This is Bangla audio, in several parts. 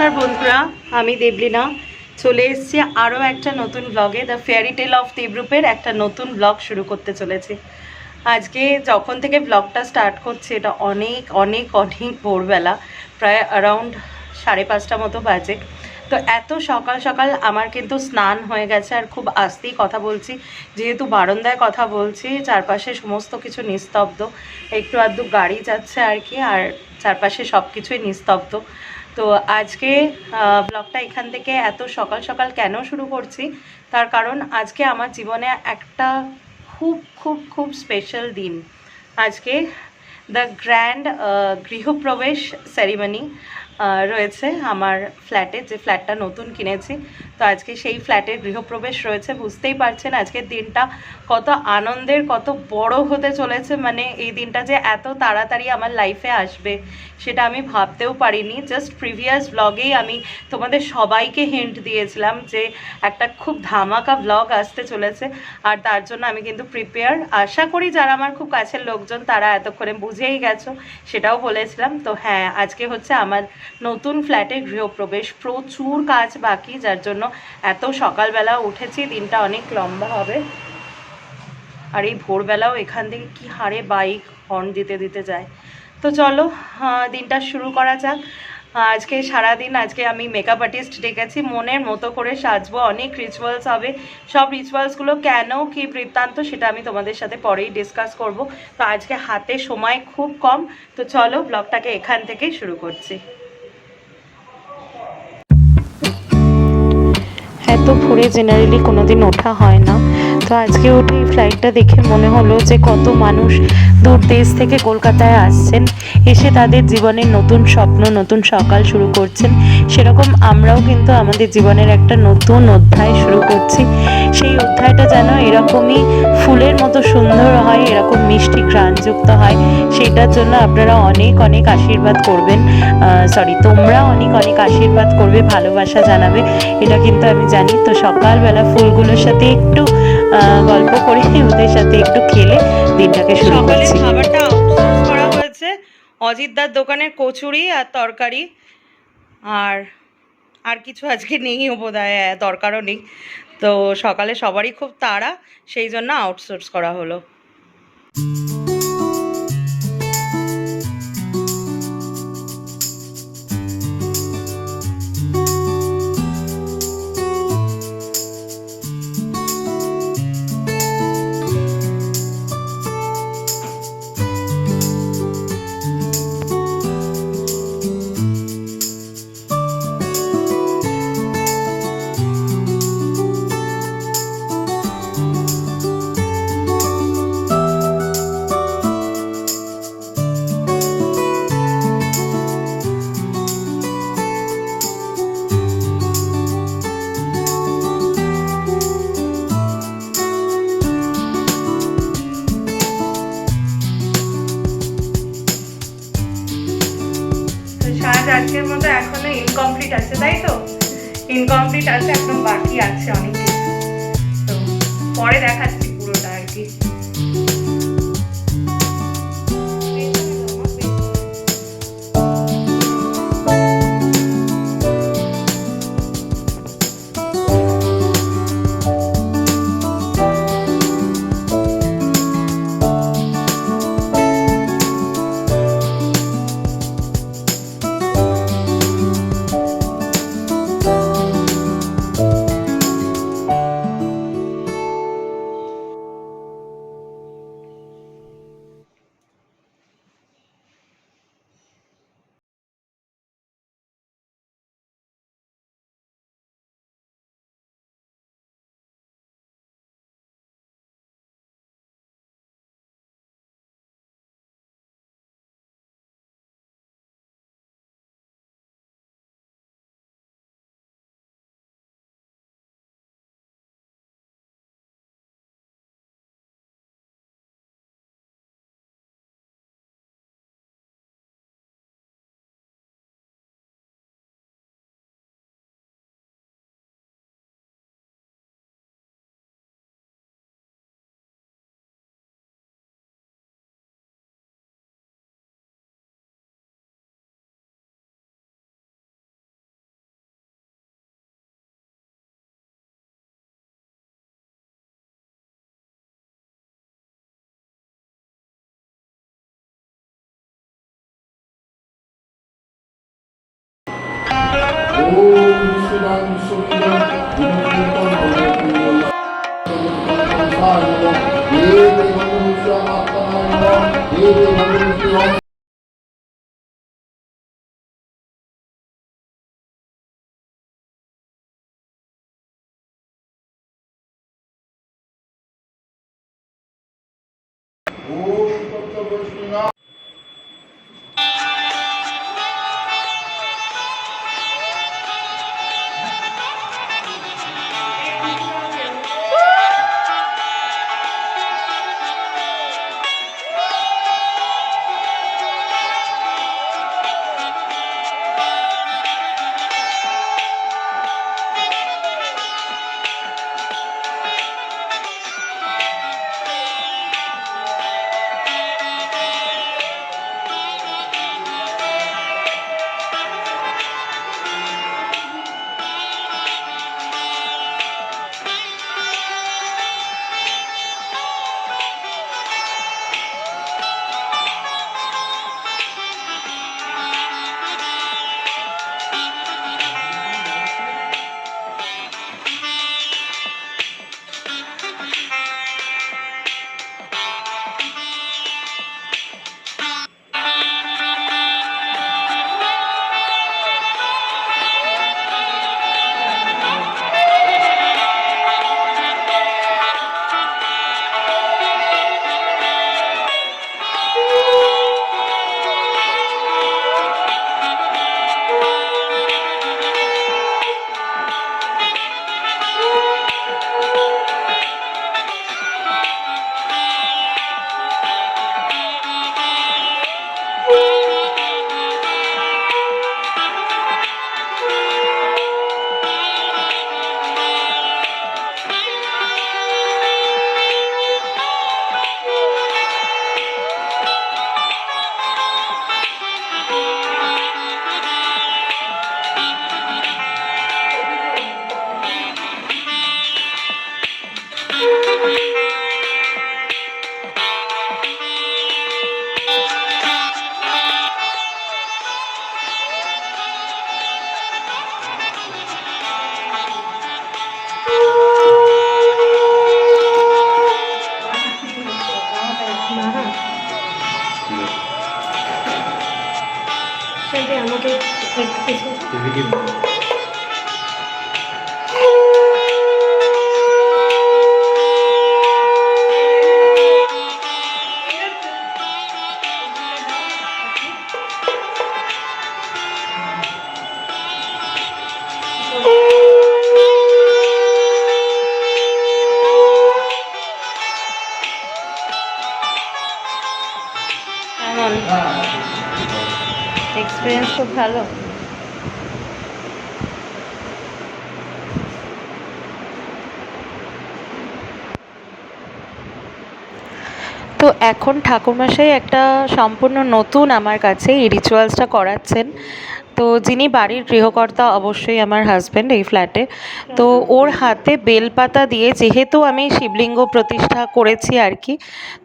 নমস্কার বন্ধুরা, আমি দেবলিনা। চলে এসেছি আরও একটা নতুন ব্লগে দ্য ফেয়ারি টেল অফ দেবরূপের একটা নতুন ব্লগ শুরু করতে চলেছি। আজকে যখন থেকে ব্লগটা স্টার্ট করছে, এটা অনেক অনেক অনেক ভোরবেলা, প্রায় অ্যারাউন্ড সাড়ে পাঁচটা মতো বাজে। তো এত সকাল সকাল আমার কিন্তু স্নান হয়ে গেছে আর খুব আস্তেই কথা বলছি। যেহেতু বারান্দায় কথা বলছি, চারপাশে সমস্ত কিছু নিস্তব্ধ। একটু আধটু গাড়ি যাচ্ছে আর কি, আর চারপাশে সব কিছুই নিস্তব্ধ। তো আজকে ব্লগটা এখান থেকে এত সকাল সকাল কেন শুরু করছি? তার কারণ আজকে আমার জীবনে একটা খুব খুব খুব স্পেশাল দিন। আজকে দ্য গ্র্যান্ড গৃহপ্রবেশ সেরিমনি রয়েছে আমার ফ্ল্যাটে, যে ফ্ল্যাটটা নতুন কিনেছি। তো আজকে সেই ফ্ল্যাটের গৃহপ্রবেশ রয়েছে, বুঝতেই পারছেন আজকের দিনটা কত আনন্দের, কত বড় হতে চলেছে। মানে এই দিনটা যে এত তাড়াতাড়ি আমার লাইফে আসবে, সেটা আমি ভাবতেও পারিনি। জাস্ট প্রিভিয়াস ব্লগেই আমি তোমাদের সবাইকে হিন্ট দিয়েছিলাম যে একটা খুব ধামাকা ব্লগ আসতে চলেছে। আর তার জন্য আমি কিন্তু প্রিপেয়ার আশা করি যারা আমার খুব কাছের লোকজন, তারা এতক্ষণে বুঝেই গেছো, সেটাও বলেছিলাম। তো হ্যাঁ আজকে হচ্ছে আমার নতুন ফ্ল্যাটে গৃহপ্রবেশ, প্রচুর কাজ বাকি, যার জন্য এত সকালবেলা উঠেছি, দিনটা অনেক লম্বা হবে। আর এই ভোরবেলাও এখান থেকে কি হারে বাইক হর্ন দিতে দিতে যায়। তো চলো দিনটা শুরু করা যাক। আজকে সারাদিন আজকে আমি মেকআপ আর্টিস্ট ডেকেছি, মনের মতো করে সাজবো, অনেক রিচুয়ালস হবে। সব রিচুয়ালসগুলো কেন, কি বৃত্তান্ত সেটা আমি তোমাদের সাথে পরেই ডিসকাস করব। তো আজকে হাতে সময় খুব কম। তো চলো ব্লগটাকে এখান থেকেই শুরু করছি। এত ভোরে জেনারেলি কোনোদিন ওঠা হয় না। তো আজকে উঠে এই ফ্লাইটটা দেখে মনে হলো যে কত মানুষ দূর দেশ থেকে কলকাতায় আসছেন, এসে তাদের জীবনের নতুন স্বপ্ন, নতুন সকাল শুরু করছেন। সেরকম আমরাও কিন্তু আমাদের জীবনের একটা নতুন অধ্যায় শুরু করছি। সেই অধ্যায়টা যেন এরকমই ফুলের মতো সুন্দর হয়, এরকম মিষ্টি ঘ্রাণযুক্ত হয়, সেটার জন্য আপনারা অনেক অনেক আশীর্বাদ করবেন। সরি তোমরা অনেক অনেক আশীর্বাদ করবে, ভালোবাসা জানাবে। এটা কিন্তু আমি জানি তো সকালবেলা ফুলগুলোর সাথে একটু গল্প করে ওদের সাথে একটু খেলে দিনটাকে শুরু করছি। খাবারটা করা হয়েছে। অজিতদার দোকানের কচুরি আর তরকারি। আর আর কিছু আজকে নেই বোধ হয় দরকারও নেই। তো সকালে সবারই খুব তাড়া সেই জন্য আউটসোর্স করা হলো। Amen. কিছু কেমন এক্সপিরিয়েন্স খুব ভালো। তো এখন ঠাকুরমশাই একটা সম্পূর্ণ নতুন আমার কাছে এই রিচুয়ালসটা করাচ্ছেন। তো যিনি বাড়ির গৃহকর্তা অবশ্যই আমার হাজব্যান্ড এই ফ্ল্যাটে তো ওর হাতে বেলপাতা দিয়ে যেহেতু আমি শিবলিঙ্গ প্রতিষ্ঠা করেছি আর কি,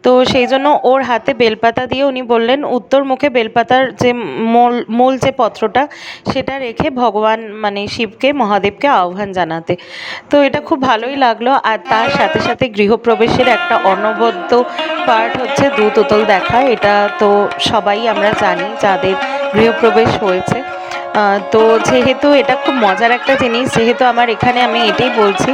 তো সেই জন্য ওর হাতে বেলপাতা দিয়ে উনি বললেন, উত্তর মুখে বেলপাতার যে মূল মূল যে পত্রটা, সেটা রেখে ভগবান মানে শিবকে, মহাদেবকে আহ্বান জানাতে। তো এটা খুব ভালোই লাগল। আর তার সাথে সাথে গৃহপ্রবেশের একটা অনবদ্য পার্ট হচ্ছে দুধ উতল দেখা। এটা তো সবাই আমরা জানি যাদের গৃহপ্রবেশ হয়েছে। তো যেহেতু এটা খুব মজার একটা জিনিস, যেহেতু আমার এখানে আমি এটাই বলছি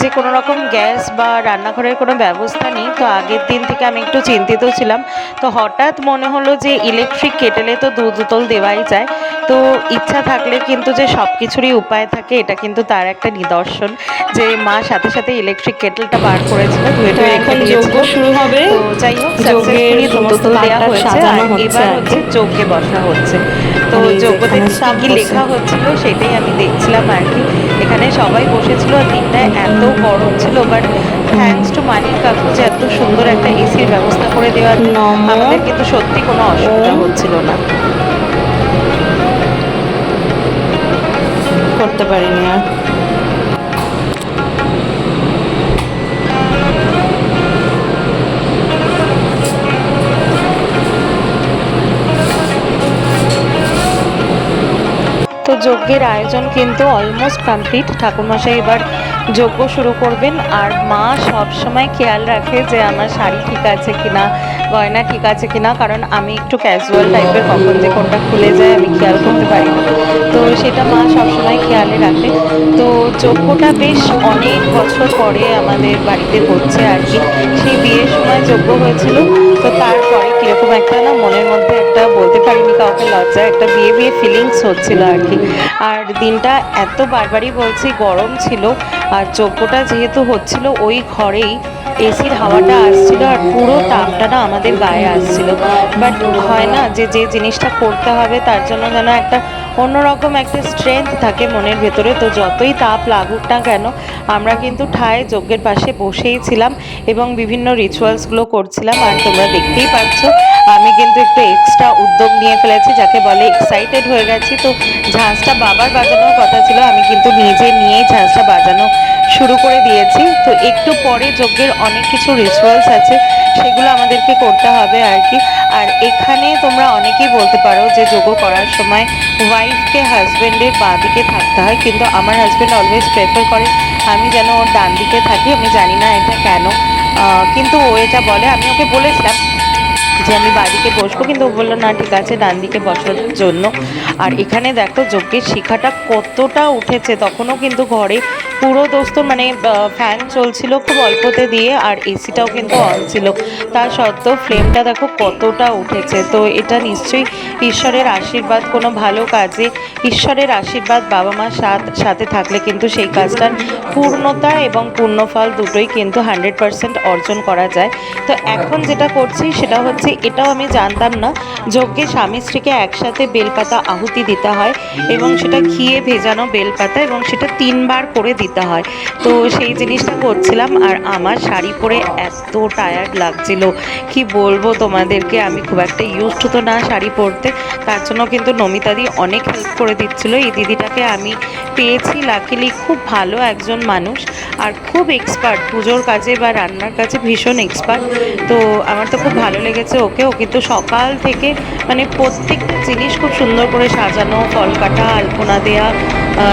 যে কোনো রকম গ্যাস বা রান্নাঘরের কোনো ব্যবস্থা নেই, তো আগের দিন থেকে আমি একটু চিন্তিত ছিলাম। তো হঠাৎ মনে হলো যে ইলেকট্রিক কেটেলে তো দুধ উতল দেওয়াই যায়। তো ইচ্ছা থাকলে কিন্তু যে সব কিছুরই উপায় থাকে এটা কিন্তু তার একটা নিদর্শন যে মা সাথে সাথে ইলেকট্রিক কেটেলটা বার করেছিল ধুয়ে ধুয়ে রেখে এখন দিয়েছিল। শুরু হবে। তো যাই হোক যজ্ঞের সমস্ত দেওয়া হয়েছে আর এবার হচ্ছে। যজ্ঞে বসা হচ্ছে। তো আর এই যে যজ্ঞতে সব কি লেখা হচ্ছিল সেটাই আমি দেখছিলাম আর কি। এখানে সবাই বসেছিল আর দিনটা এত গরম ছিল বাট থ্যাংকস টু মানিক কাকু যে এত সুন্দর একটা এসির ব্যবস্থা করে দেওয়ার আমাদের কিন্তু সত্যি কোনো অসুবিধা হচ্ছিল না। করতে পারিনি আর। তো যজ্ঞের আয়োজন কিন্তু অলমোস্ট কমপ্লিট ঠাকুরমশাই এবার যজ্ঞ শুরু করবেন আর মা সব সময় খেয়াল রাখে যে আমার শাড়ি ঠিক আছে কিনা, গয়না ঠিক আছে কিনা, কারণ আমি একটু ক্যাজুয়াল টাইপের কখন যে কোনটা খুলে যায় আমি খেয়াল করতে পারি তো সেটা মা সবসময় খেয়ালে রাখে। তো যজ্ঞটা বেশ অনেক বছর পরে আমাদের বাড়িতে হচ্ছে আর কি। সেই বিয়ের সময় যজ্ঞ হয়েছিল, তো তারপরে কীরকম একটা না মনের মধ্যে একটা বলতে পারিনি কাউকে লজ্জা, একটা বিয়ে বিয়ে ফিলিংস হচ্ছিল আর কি। আর দিনটা এত বারবারই বলছি, গরম ছিল আর যজ্ঞটা যেহেতু হচ্ছিল, ওই ঘরেই এসির হাওয়াটা আসছিল আর পুরো তাপটা না আমাদের গায়ে আসছিল। বাট হয় না যে যে জিনিসটা করতে হবে তার জন্য যেন একটা অন্যরকম একটা স্ট্রেংথ থাকে মনের ভেতরে। তো যতই তাপ লাগুক না কেন, আমরা কিন্তু ঠায় যজ্ঞের পাশে বসেই ছিলাম এবং বিভিন্ন রিচুয়ালসগুলো করছিলাম। আর তোমরা দেখতেই পাচ্ছ, আমি কিন্তু একটু এক্সট্রা উদ্যোগ নিয়ে ফেলেছি, যাকে বলে এক্সাইটেড হয়ে গেছি। তো ঝাঁঝটা বাবার বাজানোর কথা ছিল, আমি কিন্তু নিজে নিয়েই ঝাঁঝটা বাজানো শুরু করে দিয়েছি। তো একটু পরে যজ্ঞের অনেক কিছু রিচুয়ালস আছে, সেগুলো আমাদেরকে করতে হবে আর কি। আর এখানে তোমরা অনেকেই বলতে পারো যে যোগ করার সময় ওয়াইফকে হাজব্যান্ডের বাঁ দিকে থাকতে হয়। কিন্তু আমার হাজব্যান্ড অলওয়েজ প্রেফার করে আমি যেন ওর ডান দিকে থাকি, আমি জানি না এটা কেন। কিন্তু ও এটা বলে, আমি ওকে বলেছিলাম যে আমি বাড়িতে বসবো, কিন্তু বলল, না, ঠিক আছে, ডান দিকে বসার জন্য। আর এখানে দেখো যজ্ঞের শিখাটা কতটা উঠেছে, তখনও কিন্তু ঘরে পুরো দোস্ত মানে ফ্যান চলছিল খুব অল্পতে দিয়ে আর এসিটাও কিন্তু অন ছিল। তা সত্ত্বেও ফ্লেমটা দেখো কতটা উঠেছে। তো এটা নিশ্চয়ই ঈশ্বরের আশীর্বাদ, কোনো ভালো কাজে ঈশ্বরের আশীর্বাদ বাবা মার সাথ- সাথে থাকলে কিন্তু সেই কাজটার পূর্ণতা এবং পূর্ণফল দুটোই কিন্তু হান্ড্রেড পার্সেন্ট অর্জন করা যায়। তো এখন যেটা করছি সেটা হচ্ছে, এটাও আমি জানতাম না, যজ্ঞে স্বামী স্ত্রীকে একসাথে বেলপাতা আহুতি দিতে হয় এবং সেটা ঘিয়ে ভেজানো বেলপাতা এবং সেটা তিনবার করে দিতে হয়। তো সেই জিনিসটা করছিলাম আর আমার শাড়ি পরে এত টায়ার্ড লাগছিল। কি বলব তোমাদেরকে, আমি খুব একটা ইউজ তো না শাড়ি পরতে। তার জন্য কিন্তু নমিতাদি অনেক হেল্প করে দিচ্ছিল। এই দিদিটাকে আমি পেয়েছি লাকিলি খুব ভালো একজন মানুষ আর খুব এক্সপার্ট পুজোর কাজে বা রান্নার কাজে ভীষণ এক্সপার্ট তো আমার তো খুব ভালো লেগেছে ওকে। ও কিন্তু সকাল থেকে মানে প্রত্যেকটা জিনিস খুব সুন্দর করে সাজানো, ফল কাটা, আলপনা দেয়া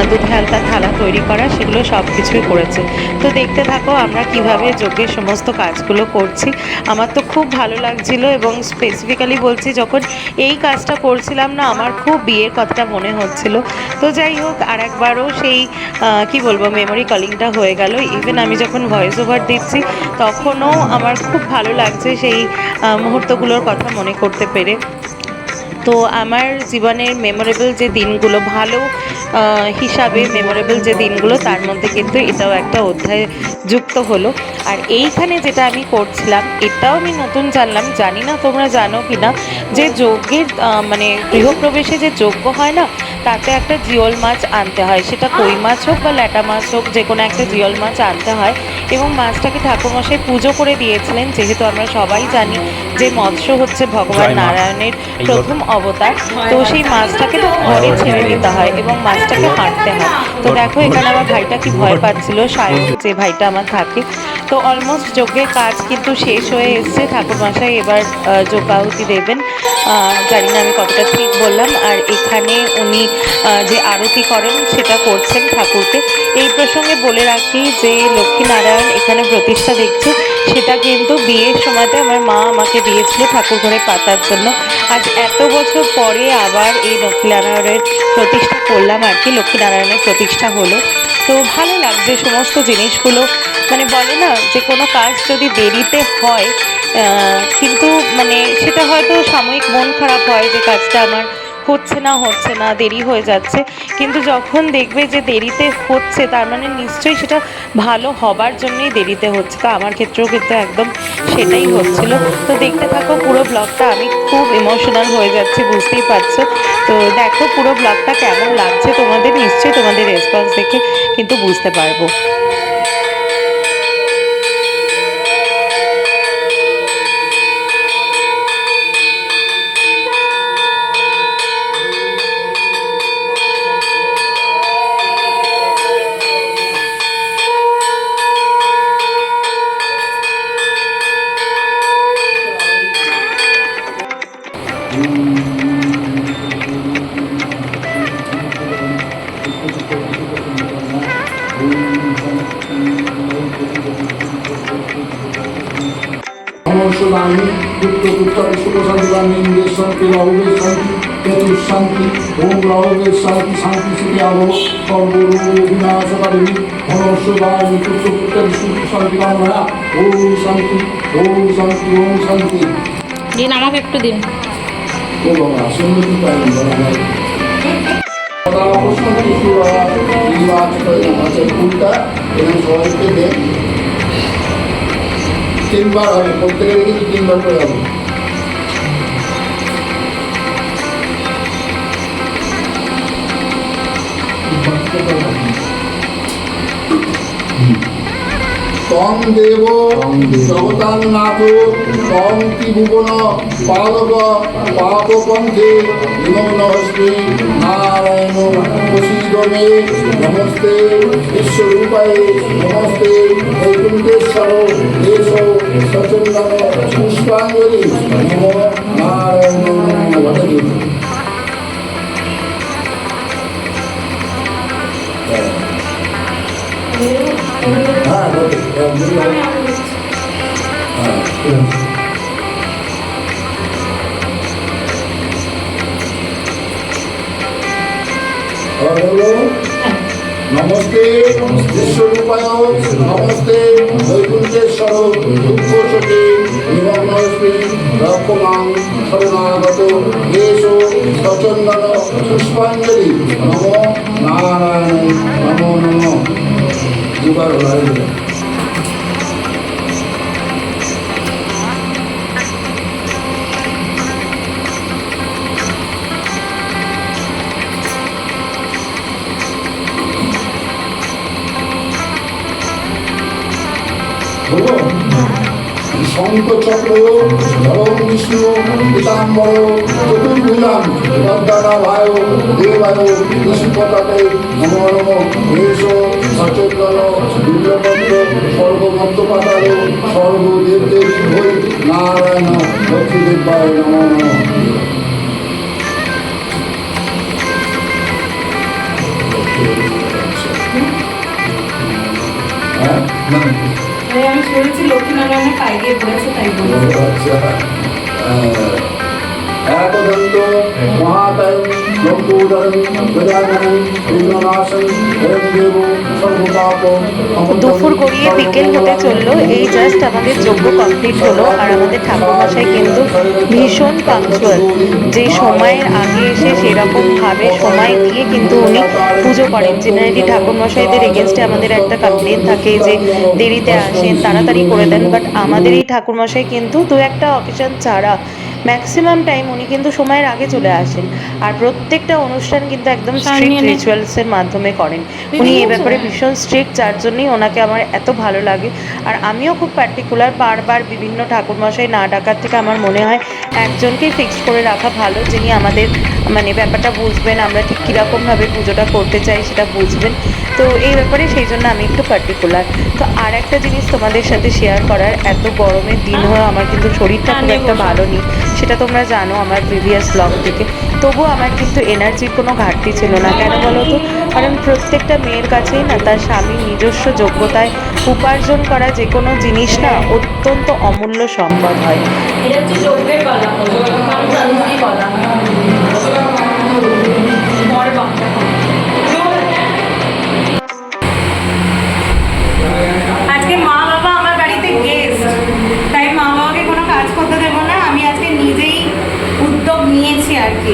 দুধ হালকা থালা তৈরি করা, সেগুলো সব কিছুই করেছে। তো দেখতে থাকো আমরা কীভাবে যজ্ঞের সমস্ত কাজগুলো করছি। আমার তো খুব ভালো লাগছিল এবং স্পেসিফিক্যালি বলছি যখন এই কাজটা করছিলাম না, আমার খুব বিয়ের কথাটা মনে হচ্ছিল। তো যাই হোক আর একবারও সেই কি বলব মেমোরি কলিংটা হয়ে গেল। ইভেন আমি যখন ভয়েস ওভার দিচ্ছি, তখনও আমার খুব ভালো লাগছে সেই মুহূর্তগুলোর কথা মনে করতে পেরে। তো আমার জীবনের মেমোরেবল যে দিনগুলো, ভালো হিসাবে মেমোরেবল যে দিনগুলো, তার মধ্যে কিন্তু এটাও একটা অধ্যায় যুক্ত হলো। আর এইখানে যেটা আমি করছিলাম, এটাও আমি নতুন জানলাম। জানি না তোমরা জানো কি না যে যজ্ঞের মানে গৃহপ্রবেশে যে যজ্ঞ হয় না, তাতে একটা জিওল মাছ আনতে হয়। সেটা কই মাছ হোক বা ল্যাটা মাছ হোক, যে কোনো একটা জিওল মাছ আনতে হয়। এবং মাছটাকে ঠাকুরমশাই পুজো করে দিয়েছিলেন যেহেতু আমরা সবাই জানি যে মৎস্য হচ্ছে ভগবান নারায়ণের প্রথম অবতার। তো সেই মাছটাকে তো ঘরে ছেড়ে দিতে হয় এবং মাছটাকে হাঁটতে হয়। তো দেখো এখানে আমার ভাইটা কি ভয় পাচ্ছিল সায়ন যে ভাইটা আমার থাকে। তো অলমোস্ট যজ্ঞের কাজ কিন্তু শেষ হয়ে এসছে। ঠাকুরমশাই এবার যজ্ঞাহুতি দেবেন। জানি না আমি কতটা ঠিক বললাম। আর এখানে উনি যে আরতি করেন সেটা করছেন ঠাকুরকে। এই প্রসঙ্গে বলে রাখি যে লক্ষ্মীনারায়ণ এখানে প্রতিষ্ঠা দেখছে। সেটা কিন্তু বিয়ের সময়তে আমার মা আমাকে দিয়েছিল ঠাকুর ঘরে পাতার জন্য। আজ এত বছর পরে আবার এই লক্ষ্মীনারায়ণের প্রতিষ্ঠা করলাম আর কি লক্ষ্মীনারায়ণের প্রতিষ্ঠা হলো। তো ভালো লাগছে সমস্ত জিনিসগুলো। মানে বলে না যে কোনো কাজ যদি দেরিতে হয় কিন্তু মানে সেটা হয়তো সাময়িক মন খারাপ হয় যে কাজটা আমার হচ্ছে না হচ্ছে না, দেরি হয়ে যাচ্ছে। কিন্তু যখন দেখবে যে দেরিতে হচ্ছে, তার মানে নিশ্চয়ই সেটা ভালো হবার জন্যই দেরিতে হচ্ছে। তো আমার ক্ষেত্রেও কিন্তু একদম সেটাই হচ্ছিল। তো দেখতে থাকো পুরো ব্লগটা আমি খুব ইমোশনাল হয়ে যাচ্ছি, বুঝতেই পারছ। তো দেখো পুরো ব্লগটা কেমন লাগছে, তোমাদের নিশ্চয়ই তোমাদের রেসপন্স দেখে কিন্তু বুঝতে পারব। পুত্র পুত্রাকে সুখ শান্তি বা নিন্দের শান্তি রাহুলের শান্তি কেতুর শান্তি ওম রাহুলের শান্তি শান্তি থেকে আলো বিনাশকারিণী ধনস্বদায়নি পুত্র পুত্রের সুখ শান্তি কামনা ওম শান্তি ওম শান্তি ওম শান্তি। দিন আমাকে একটু দিন। ও বাবা সুন্দর পাইলেন বাবা? কথা অবশ্য কিছু নির্বাচ করে আছে ফুলটা এখানে সবাইকে দেন। তিনবার হবে প্রত্যেকের কিন্তু তিনবার করে হবে। তং দেব জগতাং নাথ তং ত্রিভুবন পালক পাপপন্থে নিমগ্ন হস্তে নারায়ণ মে নমস্তে বিশ্বরূপায় নমস্তে বৈকুণ্ঠেশ্বর দেশ। সচন্দন পুষ্পাঞ্জলি নম নারায়ণ ঘটে হ্যাঁ ঘটে হ্যাঁ হলো নমস্তে বিশ্বরূপায় নমস্তে বৈকুণ্ঠেশ্বর দুঃখ শোকে নিমগ্নস্মি রক্ষমাং শরণাগত দেশ সচন্দন, পুষ্পাঞ্জলি, নম নারায়ণ, নমো নম। দুবার হয়ে গেল হলো শঙ্খ চক্র ধরম বিষ্ণু পীতাম্বর চতুর্ভুজাম পদ্মানা ভায় দেবায় কৃষ্ণপতাকে নম নম হেশ সচেতন দুর্গবন্ধ সর্বমন্ত পাতাল সর্বদেব দেবী হই নারায়ণ লক্ষ্মীদেবায় নম হ্যাঁ না আরে আমি শুনেছি লক্ষ্মীনারায়ণের পায়ে দিয়ে পড়েছে তাই বলেছি একদন্ত মহাতয় লম্বোদরম গজানন বিঘ্ননাশন দেব সর্বপাপ দুপুর গড়িয়ে বিকেল হতে চলল। এই জাস্ট আমাদের যজ্ঞ কমপ্লিট হলো আর আমাদের ঠাকুরমশাই কিন্তু ভীষণ পাংচুয়াল যে সময়ের আগে এসে সেরকমভাবে সময় দিয়ে কিন্তু উনি পুজো করেন। জেনারেলি ঠাকুরমশাইদের এগেনস্টে আমাদের একটা কমপ্লেন থাকে যে দেরিতে আসেন, তাড়াতাড়ি করে দেন। বাট আমাদের এই ঠাকুরমশাই কিন্তু দু একটা অকেশন ছাড়া ম্যাক্সিমাম টাইম উনি কিন্তু সময়ের আগে চলে আসেন। আর প্রত্যেকটা অনুষ্ঠান কিন্তু একদম স্ট্রিক্ট রিচুয়ালসের মাধ্যমে করেন। উনি এ ব্যাপারে ভীষণ স্ট্রিক্ট যার জন্যই ওনাকে আমার এত ভালো লাগে। আর আমিও খুব পার্টিকুলার বারবার বিভিন্ন ঠাকুরমশাই না ডাকার থেকে আমার মনে হয় একজনকেই ফিক্সড করে রাখা ভালো যিনি আমাদের মানে ব্যাপারটা বুঝবেন আমরা ঠিক কীরকমভাবে পুজোটা করতে চাই সেটা বুঝবেন। তো এই ব্যাপারে সেই জন্য আমি একটু পার্টিকুলার তো আর একটা জিনিস তোমাদের সাথে শেয়ার করার এত গরমের দিন হয়েও আমার কিন্তু শরীরটা খুব একটা ভালো নেই। সেটা তোমরা জানো আমার প্রিভিয়াস ব্লগ থেকে। তবুও আমার কিন্তু এনার্জির কোনো ঘাটতি ছিল না। কেন বলো তো? কারণ প্রত্যেকটা মেয়ের কাছেই না তার স্বামী নিজস্ব যোগ্যতায় উপার্জন করা যে কোনো জিনিস না অত্যন্ত অমূল্য সম্পদ হয়। এটা আর কি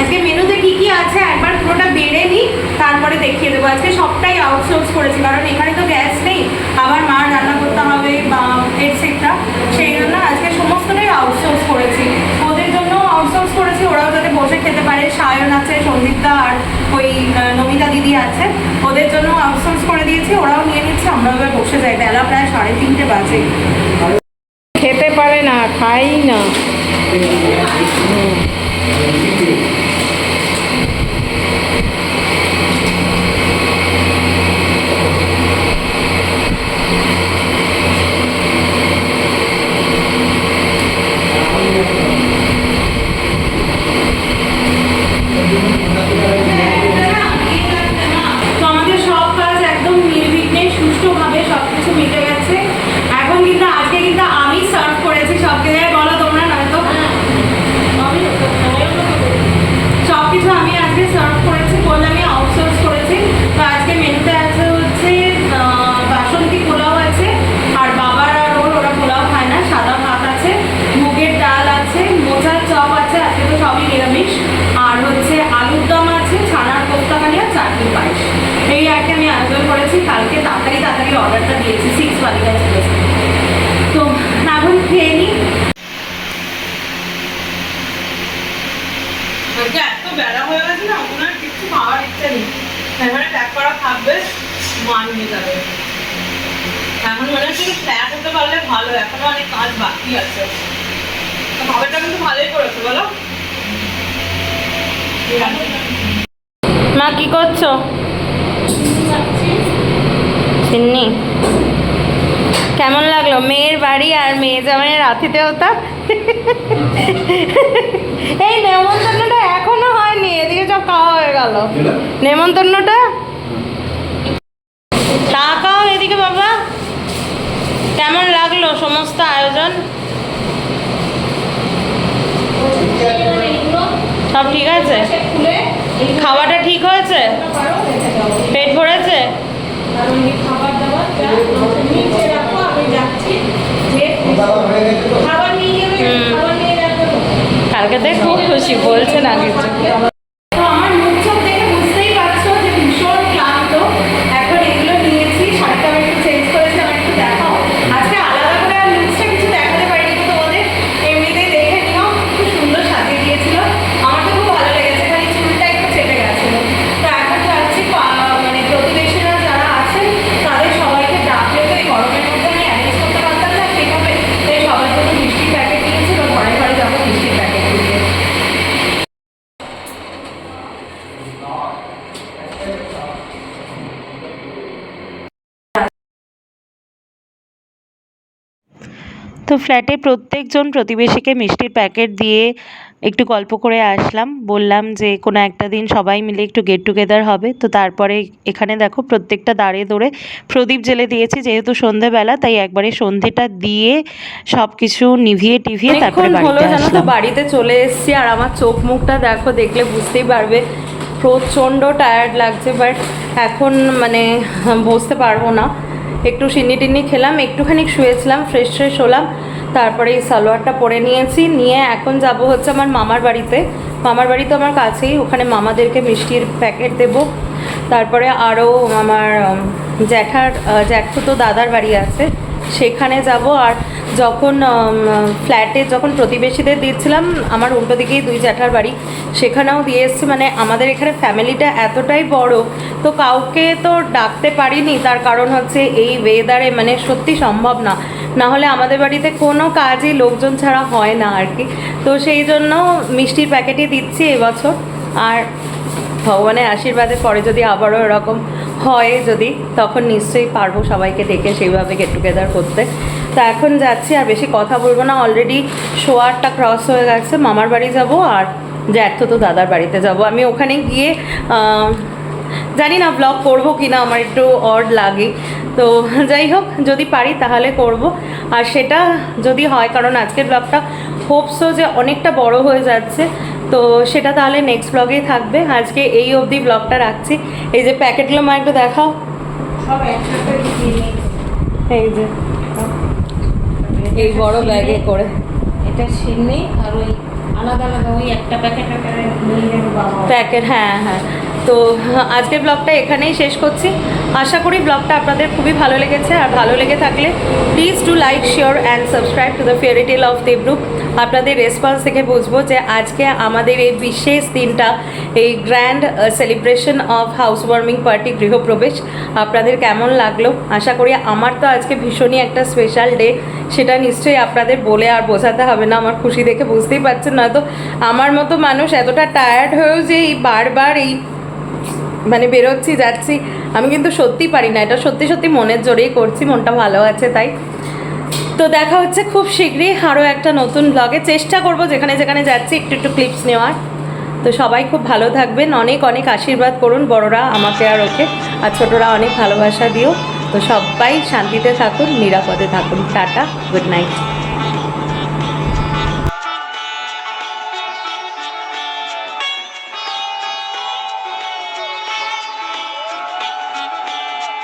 আজকে মেনুতে কি কি আছে একবার পুরোটা বেড়ে নিই, তারপরে দেখিয়ে দেবো। আজকে সবটাই আউটসোর্স করেছি, কারণ এখানে তো গ্যাস নেই। আবার মা রান্না করতে হবে বা এটসেট্রা সেই জন্য আজকে সমস্তটাই আউটসোর্স করেছি। ওদের জন্য আউটসোর্স করেছি, ওরাও যাতে বসে খেতে পারে। সায়ন আছে, সন্দীপদা আর ওই নমিতা দিদি আছে। ওদের জন্য আউটসোর্স করে দিয়েছি, ওরাও নিয়ে নিচ্ছে আমরা এবার বসে যাই। বেলা প্রায় সাড়ে তিনটে বাজে। খেতে পারে না খাই না। সবই নিরামিষ। আর হচ্ছে আলুর দম আছে, ছানার কোপ্তাকারি আর চাটনি পায়েস। এই একটা আমি আয়োজন করেছি, কালকে তাড়াতাড়ি তাড়াতাড়ি অর্ডারটা দিয়েছি সিক্স বালিকা চলেছে তো এখন খেয়ে নিই এত হয়ে গেছে না খাওয়ার ইচ্ছা নেই। প্যাক করা এখন হতে পারলে ভালো, এখনও অনেক কাজ বাকি আছে। কিন্তু ভালোই করেছে, বলো। মা, কি করছ? চিন্নি কেমন লাগল? মেয়ের বাড়ি আর মেয়ে জামাইয়ের রাতিতে হতা এই নেমন্তন্নটা এখনও হয়নি, এদিকে সব খাওয়া হয়ে গেল। নেমন্তন্নটা? তাকাও এদিকে বাবা। কেমন লাগল সমস্ত আয়োজন? সব ঠিক আছে? খাওয়াটা ঠিক হয়েছে? পেট ভরেছে? কালকে দেখ খুব খুশি বলছে না কিছু। তো ফ্ল্যাটে প্রত্যেকজন প্রতিবেশীকে মিষ্টির প্যাকেট দিয়ে একটু গল্প করে আসলাম। বললাম যে কোনো একটা দিন সবাই মিলে একটু গেট টুগেদার হবে। তো তারপরে এখানে দেখো প্রত্যেকটা দাঁড়ে দৌড়ে প্রদীপ জেলে দিয়েছি যেহেতু সন্ধেবেলা তাই একবারে সন্ধেটা দিয়ে সব কিছু নিভিয়ে টিভিয়ে তারপরে হলো বাড়িতে জানো তো বাড়িতে চলে এসেছি আর আমার চোখ মুখটা দেখো দেখলে বুঝতেই পারবে। প্রচণ্ড টায়ার্ড লাগছে বাট এখন মানে বসতে পারব না। একটু সিন্নি টিন্নি খেলাম, একটুখানি শুয়েছিলাম ফ্রেশ ফ্রেশ হলাম, তারপরে এই সালোয়ারটা পরে নিয়েছি, নিয়ে এখন যাব হচ্ছে আমার মামার বাড়িতে। মামার বাড়ি তো আমার কাছেই, ওখানে মামাদেরকে মিষ্টির প্যাকেট দেব। তারপরে আরও আমার জ্যাঠার জ্যাঠু তো দাদার বাড়ি আছে সেখানে যাব আর যখন ফ্ল্যাটে যখন প্রতিবেশীদের দিচ্ছিলাম আমার উল্টো দিকেই দুই জ্যাঠার বাড়ি, সেখানেও দিয়ে এসছি মানে আমাদের এখানে ফ্যামিলিটা এতটাই বড়, তো কাউকে তো ডাকতে পারিনি, তার কারণ হচ্ছে এই ওয়েদারে মানে সত্যি সম্ভব না। না হলে আমাদের বাড়িতে কোনো কাজই লোকজন ছাড়া হয় না আর কি। তো সেই জন্য মিষ্টির প্যাকেটই দিচ্ছি এবছর, আর ভগবানের আশীর্বাদে পরে যদি আবারও এরকম হয় যদি, তখন নিশ্চয়ই পারব সবাইকে ডেকে সেইভাবে গেট টুগেদার করতে। তো এখন যাচ্ছি, আর বেশি কথা বলব না। অলরেডি শোয়ারটা ক্রস হয়ে গেছে, মামার বাড়ি যাব আর জ্যাঠতো তো দাদার বাড়িতে যাব। আমি ওখানে গিয়ে জানি না ব্লগ করব কি না আমার একটু অড লাগে। তো যাই হোক, যদি পারি তাহলে করব। আর সেটা যদি হয়, কারণ আজকের ব্লগটা হোপসো যে অনেকটা বড় হয়ে যাচ্ছে তো সেটা তাহলে নেক্সট ব্লগেই থাকবে। আজকে এই অবধি ব্লগটা রাখছি। এই যে প্যাকেটগুলো মা একটু দেখাও। এই যে। এই বড় ব্যাগে করে। এটা সিন্নি আর ওই আলাদা আলাদা ওই একটা প্যাকেট প্যাকেট হ্যাঁ হ্যাঁ। তো আজকের ব্লগটা এখানেই শেষ করছি। আশা করি ব্লগটা আপনাদের খুবই ভালো লেগেছে। আর ভালো লেগে থাকলে please to like share and subscribe to the fairy tale of Debrup আপনাদের রেসপন্স দেখে বুঝব যে আজকে আমাদের এই বিশেষ দিনটা, এই grand celebration of house warming party গৃহপ্রবেশ, আপনাদের কেমন লাগল? আশা করি আমার তো আজকে ভীষণই একটা স্পেশাল ডে সেটা নিশ্চয়ই আপনাদের বলে আর বোঝাতে হবে না। আমার খুশি দেখে বুঝতেই পারছেন। নয়তো আমার মতো মানুষ এতটা টায়ার্ড হয়েও যে এই বারবার এই মানে বেরোচ্ছি, যাচ্ছি। আমি কিন্তু সত্যি পারি না, এটা সত্যি সত্যি মনের জোরেই করছি, মনটা ভালো আছে তাই। তো দেখা হচ্ছে খুব শীঘ্রই আরও একটা নতুন ব্লগে চেষ্টা করব যেখানে যেখানে যাচ্ছি, একটু একটু ক্লিপস নেওয়ার। তো সবাই খুব ভালো থাকবেন, অনেক অনেক আশীর্বাদ করুন বড়রা আমাকে আর ওকে, আর ছোটরা অনেক ভালোবাসা দিও। তো সবাই শান্তিতে থাকুন, নিরাপদে থাকুন। Tata good night